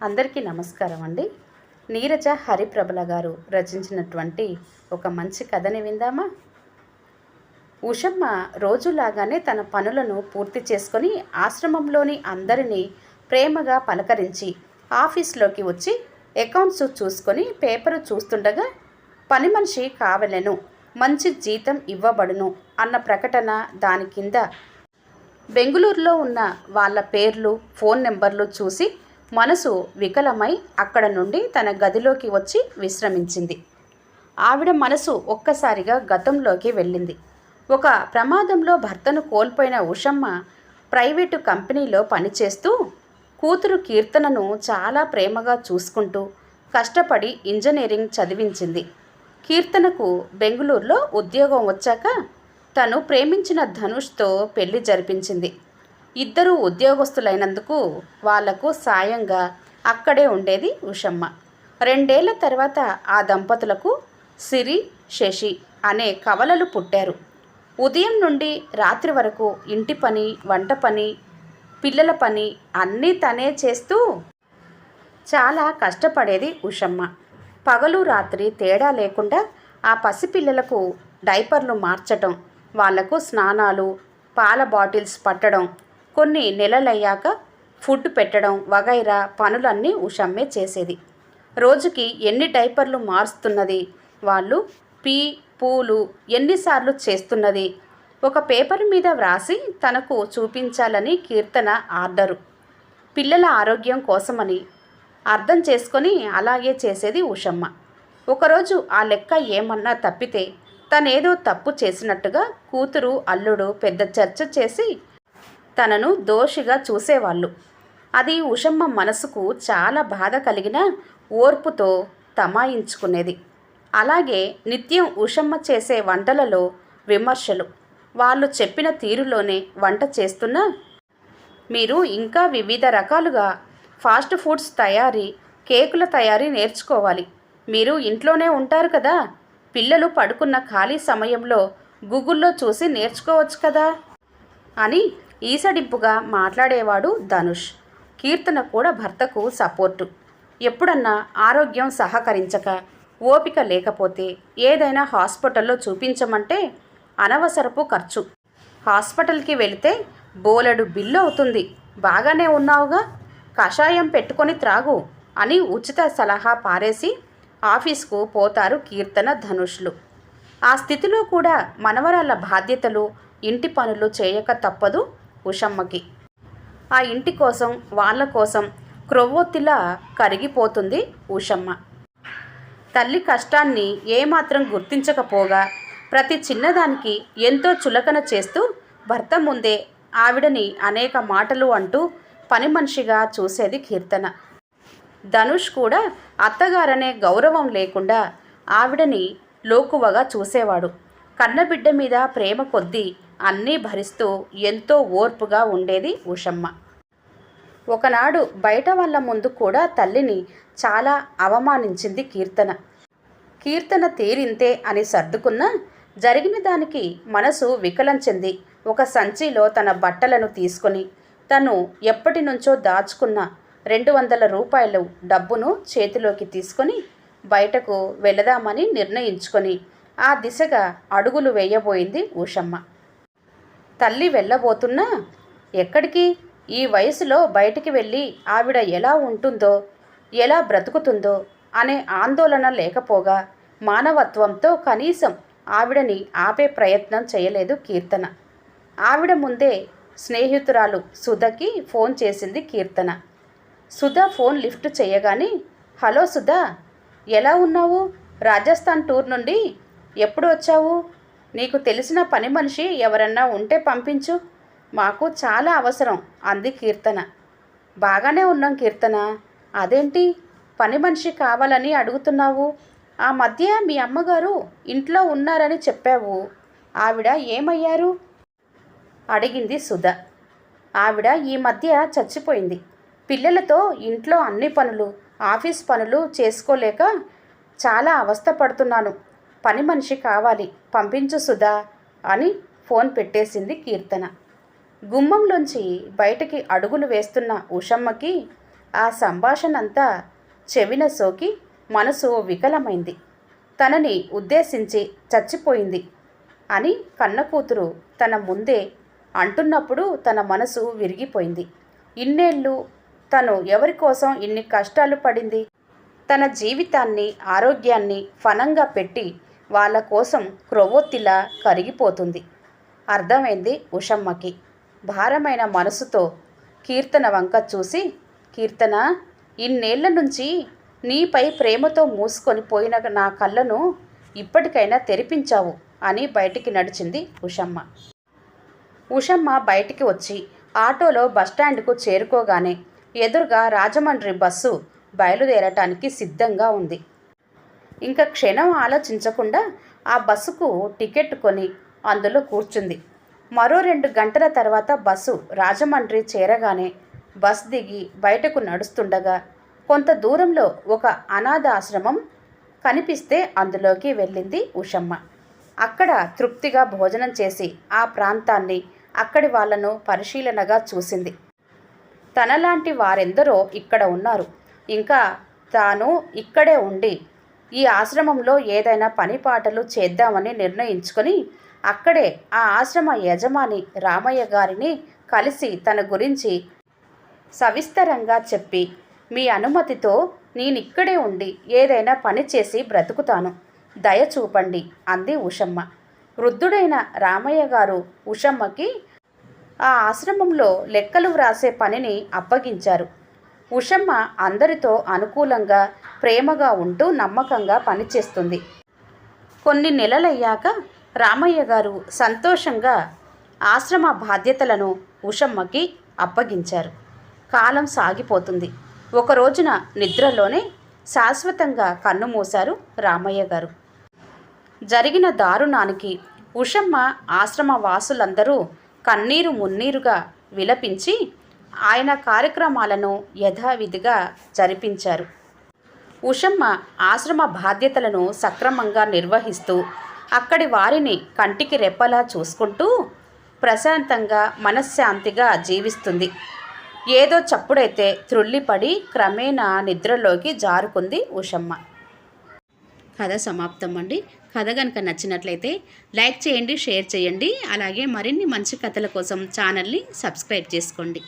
అందరికీ నమస్కారం అండి. నీరజ హరిప్రభల గారు రచించినటువంటి ఒక మంచి కథని విందామా? ఉషమ్మ రోజులాగానే తన పనులను పూర్తి చేసుకొని ఆశ్రమంలోని అందరినీ ప్రేమగా పలకరించి ఆఫీస్లోకి వచ్చి అకౌంట్స్ చూసుకొని పేపరు చూస్తుండగా పని మనిషి కావలెను మంచి జీతం ఇవ్వబడును అన్న ప్రకటన దాని కింద బెంగుళూరులో ఉన్న వాళ్ళ పేర్లు ఫోన్ నెంబర్లు చూసి మనసు వికలమై అక్కడ నుండి తన గదిలోకి వచ్చి విశ్రమించింది. ఆవిడ మనసు ఒక్కసారిగా గతంలోకి వెళ్ళింది. ఒక ప్రమాదంలో భర్తను కోల్పోయిన ఉషమ్మ ప్రైవేటు కంపెనీలో పనిచేస్తూ కూతురు కీర్తనను చాలా ప్రేమగా చూసుకుంటూ కష్టపడి ఇంజనీరింగ్ చదివించింది. కీర్తనకు బెంగుళూరులో ఉద్యోగం వచ్చాక తను ప్రేమించిన ధనుష్తో పెళ్ళి జరిపించింది. ఇద్దరూ ఉద్యోగస్తులైనందుకు వాళ్ళకు సాయంగా అక్కడే ఉండేది ఉషమ్మ. రెండేళ్ళ తర్వాత ఆ దంపతులకు సిరి శశి అనే కవలలు పుట్టారు. ఉదయం నుండి రాత్రి వరకు ఇంటి పని వంట పని పిల్లల పని అన్నీ తనే చేస్తూ చాలా కష్టపడేది ఉషమ్మ. పగలు రాత్రి తేడా లేకుండా ఆ పసిపిల్లలకు డైపర్లు మార్చటం వాళ్ళకు స్నానాలు పాల బాటిల్స్ పట్టడం కొన్ని నెలలయ్యాక ఫుడ్ పెట్టడం వగైరా పనులన్నీ ఉషమ్మే చేసేది. రోజుకి ఎన్ని డైపర్లు మారుస్తున్నది? వాళ్ళు పీ పూలు ఎన్నిసార్లు చేస్తున్నది? ఒక పేపర్ మీద వ్రాసి తనకు చూపించాలని కీర్తన ఆర్డరు. పిల్లల ఆరోగ్యం కోసమని. అర్థం చేసుకొని అలాగే చేసేది ఉషమ్మ. ఒకరోజు ఆ లెక్క ఏమన్నా తప్పితే తనేదో తప్పు చేసినట్టుగా కూతురు అల్లుడు పెద్ద చర్చ చేసి తనను దోషిగా చూసేవాళ్ళు. అది ఉషమ్మ మనసుకు చాలా బాధ కలిగిన ఓర్పుతో తమాయించుకునేది. అలాగే నిత్యం ఉషమ్మ చేసే వంటలలో విమర్శలు వాళ్ళు చెప్పిన తీరులోనే వంట చేస్తున్నా మీరు ఇంకా వివిధ రకాలుగా ఫాస్ట్ ఫుడ్స్ తయారీ కేకుల తయారీ నేర్చుకోవాలి. మీరు ఇంట్లోనే ఉంటారు కదా? పిల్లలు పడుకున్న ఖాళీ సమయంలో గూగుల్లో చూసి నేర్చుకోవచ్చు కదా? అని ఈసడింపుగా మాట్లాడేవాడు ధనుష్. కీర్తన కూడా భర్తకు సపోర్టు. ఎప్పుడన్నా ఆరోగ్యం సహకరించక ఓపిక లేకపోతే ఏదైనా హాస్పిటల్లో చూపించమంటే అనవసరపు ఖర్చు. హాస్పిటల్కి వెళితే బోలెడు బిల్లు అవుతుంది. బాగానే ఉన్నావుగా? కషాయం పెట్టుకొని త్రాగు అని ఉచిత సలహా పారేసి ఆఫీస్కు పోతారు కీర్తన ధనుష్లు. ఆ స్థితిలో కూడా మనవరాల బాధ్యతలు ఇంటి పనులు చేయక తప్పదు. ఉషమ్మకి ఆ ఇంటి కోసం వాళ్ళ కోసం క్రొవ్వొత్తిలా కరిగిపోతుంది ఉషమ్మ తల్లి కష్టాన్ని ఏమాత్రం గుర్తించకపోగా ప్రతి చిన్నదానికి ఎంతో చులకన చేస్తూ భర్త ముందే ఆవిడని అనేక మాటలు అంటూ పని మనిషిగా చూసేది కీర్తన. ధనుష్ కూడా అత్తగారనే గౌరవం లేకుండా ఆవిడని లోకువగా చూసేవాడు. కన్నబిడ్డ మీద ప్రేమ కొద్దీ అన్నీ భరిస్తూ ఎంతో ఓర్పుగా ఉండేది ఉషమ్మ. ఒకనాడు బయట వాళ్ళ ముందు కూడా తల్లిని చాలా అవమానించింది కీర్తన. కీర్తన తీరింతే అని సర్దుకున్నా జరిగిన దానికి మనసు వికలం చెంది ఒక సంచిలో తన బట్టలను తీసుకొని తను ఎప్పటి నుంచో దాచుకున్న రెండు వందల రూపాయలు డబ్బును చేతిలోకి తీసుకొని బయటకు వెళదామని నిర్ణయించుకొని ఆ దిశగా అడుగులు వేయబోయింది ఊషమ్మ తల్లి వెళ్ళబోతున్నా? ఎక్కడికి? ఈ వయసులో బయటికి వెళ్ళి ఆవిడ ఎలా ఉంటుందో ఎలా బ్రతుకుతుందో అనే ఆందోళన లేకపోగా మానవత్వంతో కనీసం ఆవిడని ఆపే ప్రయత్నం చేయలేదు కీర్తన. ఆవిడ ముందే స్నేహితురాలు సుధకి ఫోన్ చేసింది కీర్తన. సుధ ఫోన్ లిఫ్ట్ చేయగానే హలో సుధా ఎలా ఉన్నావు? రాజస్థాన్ టూర్ నుండి ఎప్పుడు వచ్చావు? నీకు తెలిసిన పని మనిషి ఎవరన్నా ఉంటే పంపించు. మాకు చాలా అవసరం అంది కీర్తన. బాగానే ఉన్నాం కీర్తన? అదేంటి? పని మనిషి కావాలని అడుగుతున్నావు? ఆ మధ్య మీ అమ్మగారు ఇంట్లో ఉన్నారని చెప్పావు. ఆవిడ ఏమయ్యారు? అడిగింది సుధ. ఆవిడ ఈ మధ్య చచ్చిపోయింది. పిల్లలతో ఇంట్లో అన్ని పనులు ఆఫీస్ పనులు చేసుకోలేక చాలా అవస్థ పడుతున్నాను పని మనిషి కావాలి. పంపించు సుధా అని ఫోన్ పెట్టేసింది కీర్తన. గుమ్మంలోంచి బయటికి అడుగులు వేస్తున్న ఉషమ్మకి ఆ సంభాషణ అంతా చెవిన సోకి మనసు వికలమైంది. తనని ఉద్దేశించి చచ్చిపోయింది అని కన్న కూతురు తన ముందే అంటున్నప్పుడు తన మనసు విరిగిపోయింది. ఇన్నేళ్ళు తను ఎవరి కోసం ఇన్ని కష్టాలు పడింది? తన జీవితాన్ని ఆరోగ్యాన్ని ఫనంగా పెట్టి వాళ్ళ కోసం క్రొవ్వొత్తిలా కరిగిపోతుంది. అర్థమైంది ఉషమ్మకి. భారమైన మనసుతో కీర్తన వంక చూసి కీర్తన ఇన్నేళ్ళ నుంచి నీపై ప్రేమతో మూసుకొని పోయిన నా కళ్ళను ఇప్పటికైనా తెరిపించావు అని బయటికి నడిచింది ఉషమ్మ. ఉషమ్మ బయటికి వచ్చి ఆటోలో బస్టాండ్కు చేరుకోగానే ఎదురుగా రాజమండ్రి బస్సు బయలుదేరటానికి సిద్ధంగా ఉంది. ఇంకా క్షణం ఆలోచించకుండా ఆ బస్సుకు టికెట్ కొని అందులో కూర్చుంది. మరో రెండు గంటల తర్వాత బస్సు రాజమండ్రి చేరగానే బస్ దిగి బయటకు నడుస్తుండగా కొంత దూరంలో ఒక అనాథ ఆశ్రమం కనిపిస్తే అందులోకి వెళ్ళింది ఉషమ్మ. అక్కడ తృప్తిగా భోజనం చేసి ఆ ప్రాంతాన్ని అక్కడి వాళ్ళను పరిశీలనగా చూసింది. తనలాంటి వారెందరో ఇక్కడ ఉన్నారు. ఇంకా తాను ఇక్కడే ఉండి ఈ ఆశ్రమంలో ఏదైనా పని పాటలు చేద్దామని నిర్ణయించుకొని అక్కడే ఆ ఆశ్రమ యజమాని రామయ్య గారిని కలిసి తన గురించి సవిస్తరంగా చెప్పి మీ అనుమతితో నేనిక్కడే ఉండి ఏదైనా పని చేసి బ్రతుకుతాను. దయ చూపండి అంది ఉషమ్మ. వృద్ధుడైన రామయ్య గారు ఉషమ్మకి ఆ ఆశ్రమంలో లెక్కలు వ్రాసే పనిని అప్పగించారు. ఉషమ్మ అందరితో అనుకూలంగా ప్రేమగా ఉంటూ నమ్మకంగా పనిచేస్తుంది. కొన్ని నెలలయ్యాక రామయ్య గారు సంతోషంగా ఆశ్రమ బాధ్యతలను ఉషమ్మకి అప్పగించారు. కాలం సాగిపోతుంది. ఒక రోజున నిద్రలోనే శాశ్వతంగా కన్ను మూశారు రామయ్య గారు. జరిగిన దారుణానికి ఉషమ్మ ఆశ్రమ వాసులందరూ కన్నీరు మున్నీరుగా విలపించి ఆయన కార్యక్రమాలను యథావిధిగా జరిపించారు. ఉషమ్మ ఆశ్రమ బాధ్యతలను సక్రమంగా నిర్వహిస్తూ అక్కడి వారిని కంటికి రెప్పలా చూసుకుంటూ ప్రశాంతంగా మనశ్శాంతిగా జీవిస్తుంది. ఏదో చప్పుడైతే త్రుళ్ళిపడి క్రమేణా నిద్రలోకి జారుకుంది ఉషమ్మ. కథ సమాప్తం అండి కథ కనుక నచ్చినట్లయితే లైక్ చేయండి షేర్ చేయండి. అలాగే మరిన్ని మంచి కథల కోసం ఛానల్ని సబ్స్క్రైబ్ చేసుకోండి.